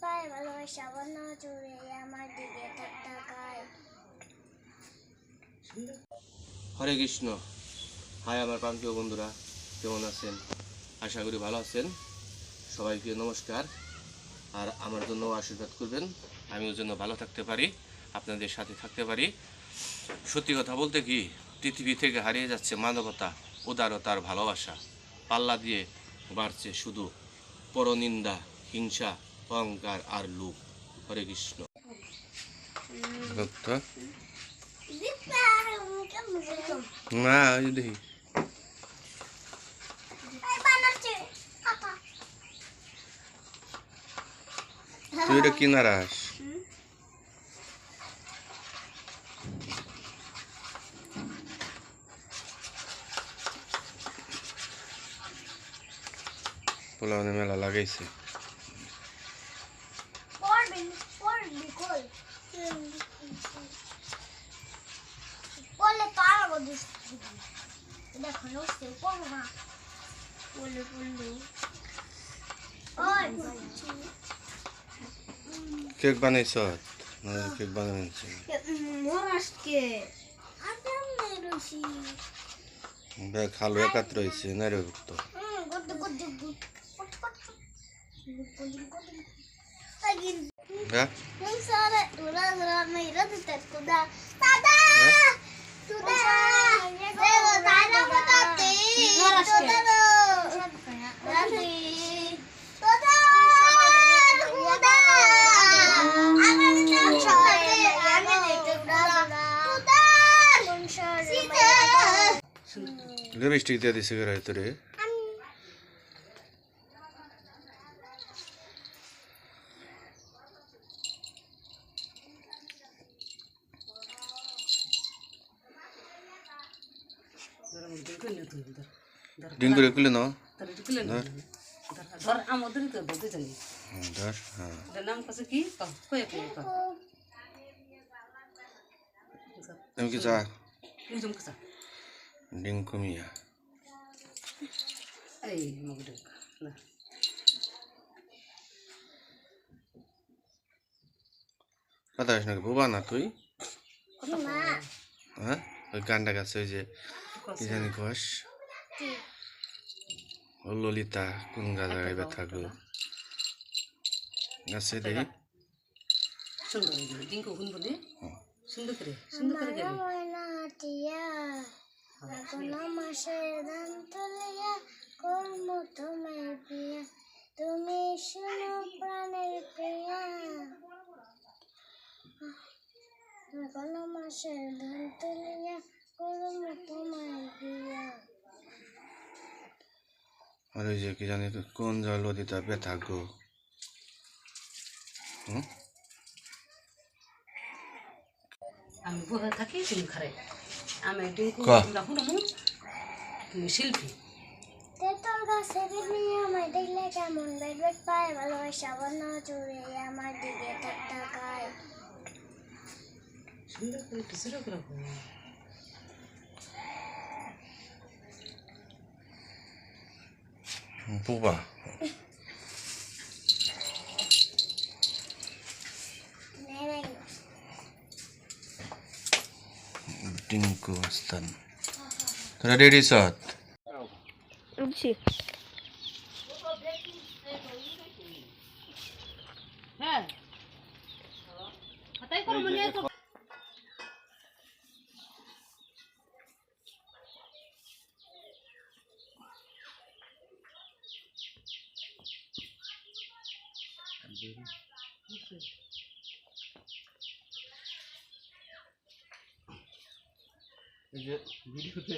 পায় ভালোবাসা বন্য আমার দিকে হরে কৃষ্ণ। হাই আমার প্রান্তীয় বন্ধুরা, কেমন আছেন? আশা করি ভালো আছেন। সবাইকে নমস্কার। আর আমার জন্য আশীর্বাদ করবেন। আমিও যেন ভালো থাকতে পারি, আপনাদের সাথে থাকতে পারি। সত্যি কথা বলতে কি, পৃথিবী থেকে হারিয়ে যাচ্ছে মানবতা উদারতার ভালোবাসা। পাল্লা দিয়ে বাড়ছে শুধু পরনিন্দা, হিংসা অহংকার আর লোভ হরে কৃষ্ণ না দেখি তুই এটা কিনার আস পোলাওনে মেলা লাগাইছে পড়লে দিস দেখো নষ্ট পড়ব না পড়লে পড়লে কেক বানাইছ? কেক বানাইছে। মহারাষ্ট্রকে আদাম নেরুসি ব্যাগ হালু একাত্র হয়েছে নারীভুক্ত হুম হ্যাঁ লিপস্টিক দিয়ে দিছে করে তোরে ডিং করে খুলে নাও ধর আমাদের তো বলতে জানি ধর হ্যাঁ। নাম কাছে কি? কয়ে কয়ে তুমি কি? চা? নিজম কাছে ডিং কমিয়া। এই মগডে না কথা না বুবা না তুই? হ্যাঁ? ওই গানটা গাছে ওই যে কি জানি কস ও ললিতা কোন গাজা গাইবে থাকো গাছে দেখি সুন্দর হুন বলে সুন্দর করে সুন্দর করে গেলি ময়না মাসের তুলিয়া কর্ম তোমার প্রিয়া তুমি শুনো প্রাণের প্রিয়া এখন মাসের তুলিয়া আর ওই যে কি জানি তো কোন ব্যথা গো হুম আমি বহে থাকি? তুমি খারে আমি তুমি শিল্পী। তেতল গাছে নিয়ে আমায় দেখলে কেমন পায় ভালোবাসা বন্য চুরে আমার দিকে তাক তাকায় সুন্দর করে সুন্দর করে বল। বুবা নেড়ে ডিঙ্কু স্থান তোরা রেডি সত উঠছি হ্যাঁ মনে এই যে ভিডিওতে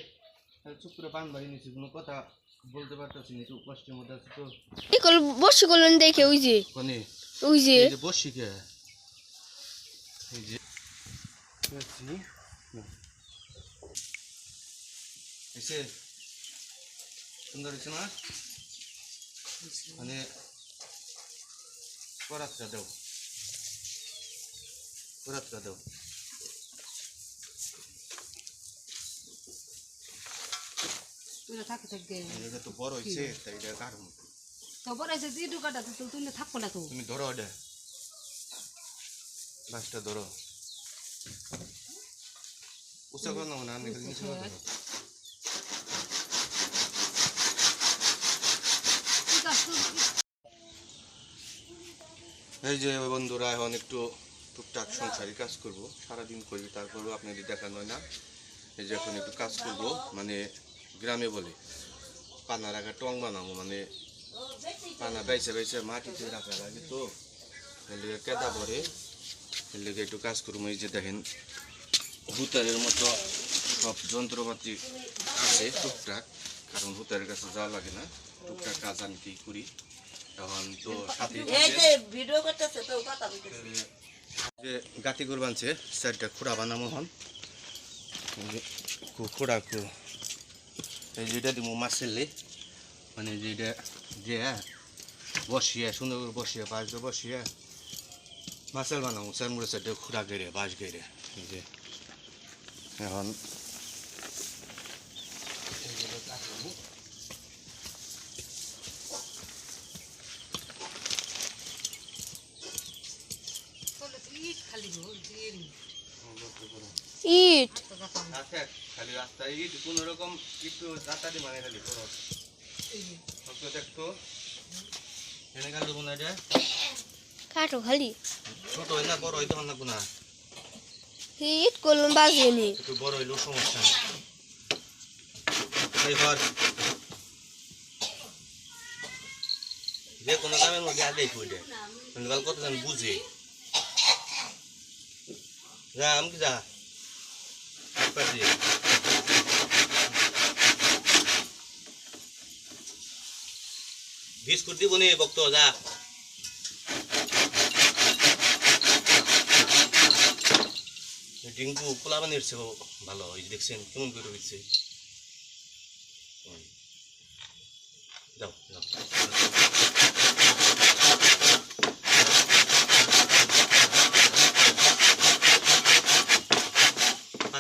চুপ করে পান বাড়ি নিয়েছি কোনো কথা বলতে পারতেছি না একটু কষ্টের মধ্যে আছে তো। ইকল বসে করলেন দেখে ওই যে। কোনে? ওই যে। বসি কে? এই যে এসে সুন্দর হয়েছে না? মানে করাতটা দাও। করাতটা দাও। তুই থাকি থাকবে। এটা তো বড় হয়েছে তাই এটা কারণ তো বড় আছে যে ডুকাটা তো তুই থাকব না তো। তুমি ধরো ওটা। বাসটা ধরো। উৎসাহ করো না আমি নিচে ধরো। ঠিক আছে এই যে বন্ধুরা, এখন একটু টুকটাক সংসারী কাজ করব। সারাদিন করি, তারপরেও আপনাদের দেখানো না। এই যে এখন একটু কাজ করব মানে গ্রামে বলে, পানা রাখা টং বানাবো মানে পানা বাইছে বাইছে মাটিতে রাখা লাগে তো এর কেদা পরে, এর একটু কাজ করব। এই যে দেখেন হুতারের মতো সব যন্ত্রপাতি আছে টুকটাক, কারণ হুতারের কাছে যাওয়া লাগে না। টুকটাক কাজ আমি করি এখন তো সাথে যে গাতি গরু বানছে চারটা খুঁড়া বানামো হন খুঁড়া খু এই যেটা দিব মাছেলে মানে যেটা যে বসিয়ে সুন্দর করে বসিয়ে দিয়ে বসিয়ে মাছেল বানাবো চার মুড়ে চারটে খুঁড়া গেড়ে বাঁশ গেড়ে। এই যে এখন এইগুলো কাটবো। ইট খালি গো দিয়ে ইট। খালি। রাস্তায় ইট কোনো রকম একটু রাস্তাটি মানে খালি করো একটু দেখতো এনে গেল কোন এটা কাটো খালি ছোট হয় না। বড় হইতে না কোনা ইট করলাম বাজিয়ে একটু বড় হইলেও সমস্যা এবার যে কোনো কামের মধ্যে কিন্তু কাল কতজন বুঝে? যা আমি কি যা পারছি বিস্কুট দিব নি বক্ত যা ডিঙ্কু পোলা বানিয়ে ভালো ওই যে দেখছেন কেমন করে হয়েছে। যাও যাও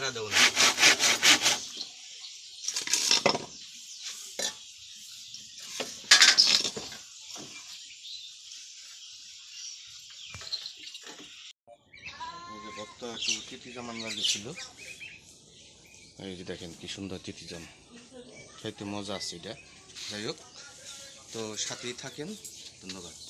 পারা দেবো না। দেখেন কি সুন্দর তিথি জাম খাইতে মজা আছে এটা। যাই হোক, তো সাথেই থাকেন। ধন্যবাদ।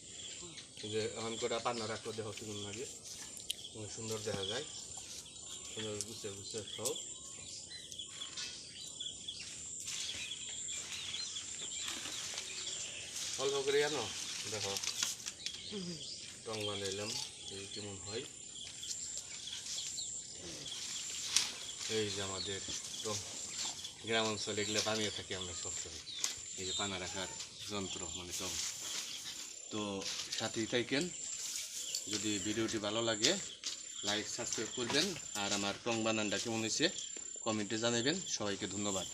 যে এখন করে পান্না রাখলে দেহ কেমন লাগে। সুন্দর দেখা যায়। সুন্দর গুছে গুছে খাও অল্প করে জানো দেখো টং বানাইলাম এই কেমন হয়। এই যে আমাদের গ্রাম অঞ্চলে এগুলো বানিয়ে থাকি আমরা সবসময় এই যে পানা রাখার যন্ত্র মানে টং তো সাথেই থাকেন। যদি ভিডিওটি ভালো লাগে লাইক সাবস্ক্রাইব করবেন। আর আমার টং বানানটা কেমন হয়েছে কমেন্টে জানাবেন। সবাইকে ধন্যবাদ।